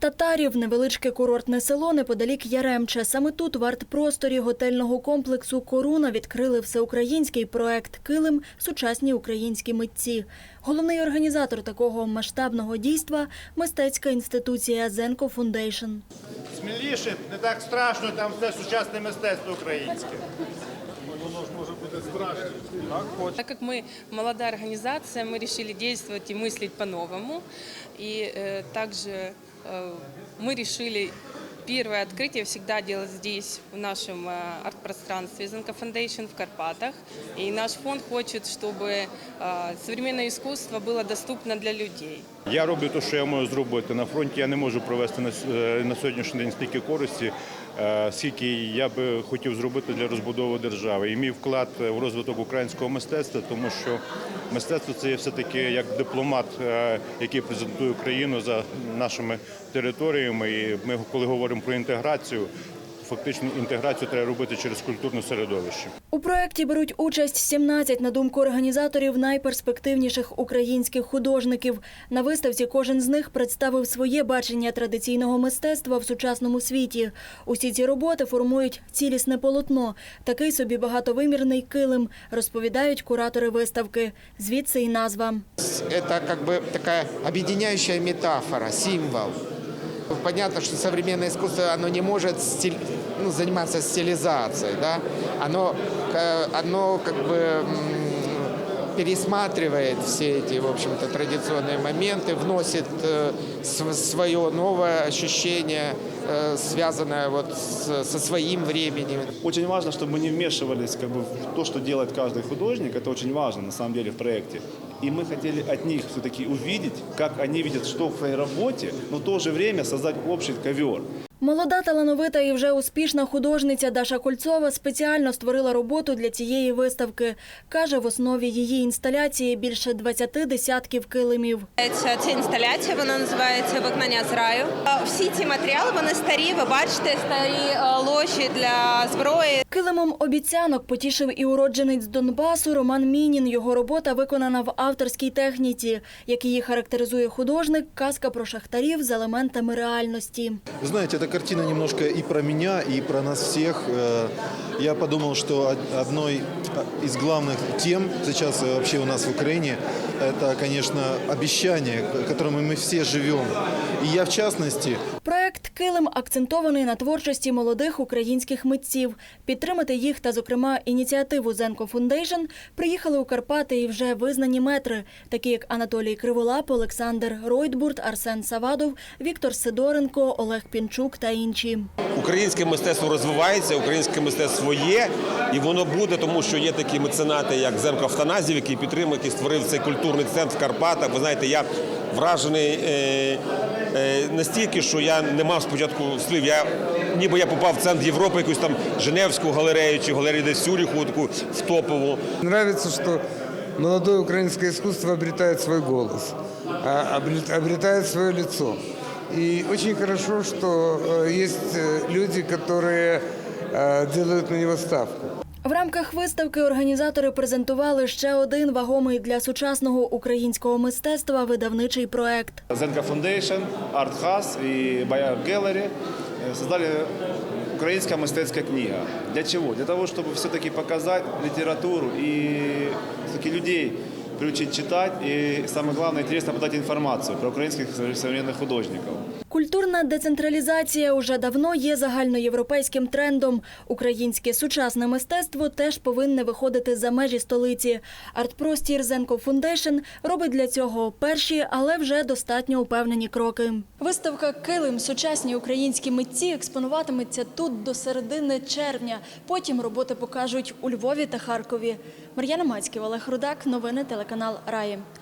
Татарів невеличке курортне село неподалік Яремче. Саме тут в арт-просторі готельного комплексу Коруна відкрили всеукраїнський проект Килим сучасні українські митці. Головний організатор такого масштабного дійства мистецька інституція Зенко Фундейшн. Сміліше, не так страшно, там все сучасне мистецтво українське. Так как мы молодая организация, мы решили действовать и мыслить по-новому. И э, также э, мы решили первое открытие всегда делать здесь, в нашем э, арт-пространстве Zenka Foundation в Карпатах. И наш фонд хочет, чтобы э, современное искусство было доступно для людей. Я роблю те, що я можу зробити. На фронті я не можу провести на, с- е, на сьогоднішній день стільки користі, е, скільки я би хотів зробити для розбудови держави. І мій вклад в розвиток українського мистецтва, тому що мистецтво це є все-таки як дипломат, е, який презентує Україну за нашими територіями. І ми, коли говоримо про інтеграцію, фактично інтеграцію треба робити через культурне середовище. У проєкті беруть участь 17, на думку організаторів, найперспективніших українських художників. На виставці кожен з них представив своє бачення традиційного мистецтва в сучасному світі. Усі ці роботи формують цілісне полотно, такий собі багатовимірний килим, розповідають куратори виставки. Звідси і назва. Это как бы такая объединяющая метафора, символ. Понятно, что современное искусство оно не может стиль- ну, заниматься стилизацией, да? Оно, э, оно как бы м, пересматривает все эти, в общем-то, традиционные моменты, вносит э, св- свое новое ощущение, э, связанное вот с- со своим временем. Очень важно, чтобы мы не вмешивались как бы, в то, что делает каждый художник. Это очень важно на самом деле в проекте. И мы хотели от них все-таки увидеть, как они видят, что в своей работе, но в то же время создать общий ковер. Молода, талановита і вже успішна художниця Даша Кольцова спеціально створила роботу для цієї виставки. Каже, в основі її інсталяції більше 20 десятків килимів. Ця, ця інсталяція вона називається Вигнання з раю. Всі ці матеріали вони старі. Ви бачите старі е, ложі для зброї. Килимом обіцянок потішив і уродженець Донбасу Роман Мінін. Його робота виконана в авторській техніці. Як її характеризує художник, казка про шахтарів з елементами реальності. Вы знаете, эта картина немножко и про меня, и про нас всех. Э, Я подумал, что од- одной из главных тем сейчас э, вообще у нас в Украине, это, конечно, обещание, которым мы все живем. И я, в частности, Проект Килим акцентований на творчості молодих українських митців. Підтримати їх та, зокрема, ініціативу Зенко Фундейшн приїхали у Карпати і вже визнані метри, такі як Анатолій Криволап, Олександр Ройтбурт, Арсен Савадов, Віктор Сидоренко, Олег Пінчук та інші. Українське мистецтво розвивається, українське мистецтво є, і воно буде, тому що є такі меценати, як Земко Автаназів, який підтримує, який створив цей культурний центр в Карпатах. Ви знаєте, я вражений е, е, настільки, що я не мав спочатку слів. Я ніби я попав в центр Європи, якусь там Женевську галерею чи галерею десь Сюріху, таку в топову. Нравится, что молодое украинское искусство обретает свой голос, обрет- обретает лицо. И очень хорошо, что э, есть э, люди, которые э, делают на него ставку. В рамках виставки організатори презентували ще один вагомий для сучасного українського мистецтва видавничий проект. Zenka Foundation, Art House и Bayard Gallery э, создали украинская мистецкая книга. Для чего? Для того, чтобы все-таки показать литературу и все-таки людей приучить читать и, самое главное, интересно подать информацию про украинских современных художников. Культурна децентралізація уже давно є загальноєвропейським трендом. Українське сучасне мистецтво теж повинне виходити за межі столиці. Артпростір Зенко Фундейшн робить для цього перші, але вже достатньо упевнені кроки. Виставка Килим сучасні українські митці експонуватиметься тут до середини червня. Потім роботи покажуть у Львові та Харкові. Мар'яна Мацьків, Олег Рудак. Новини телеканал Раї.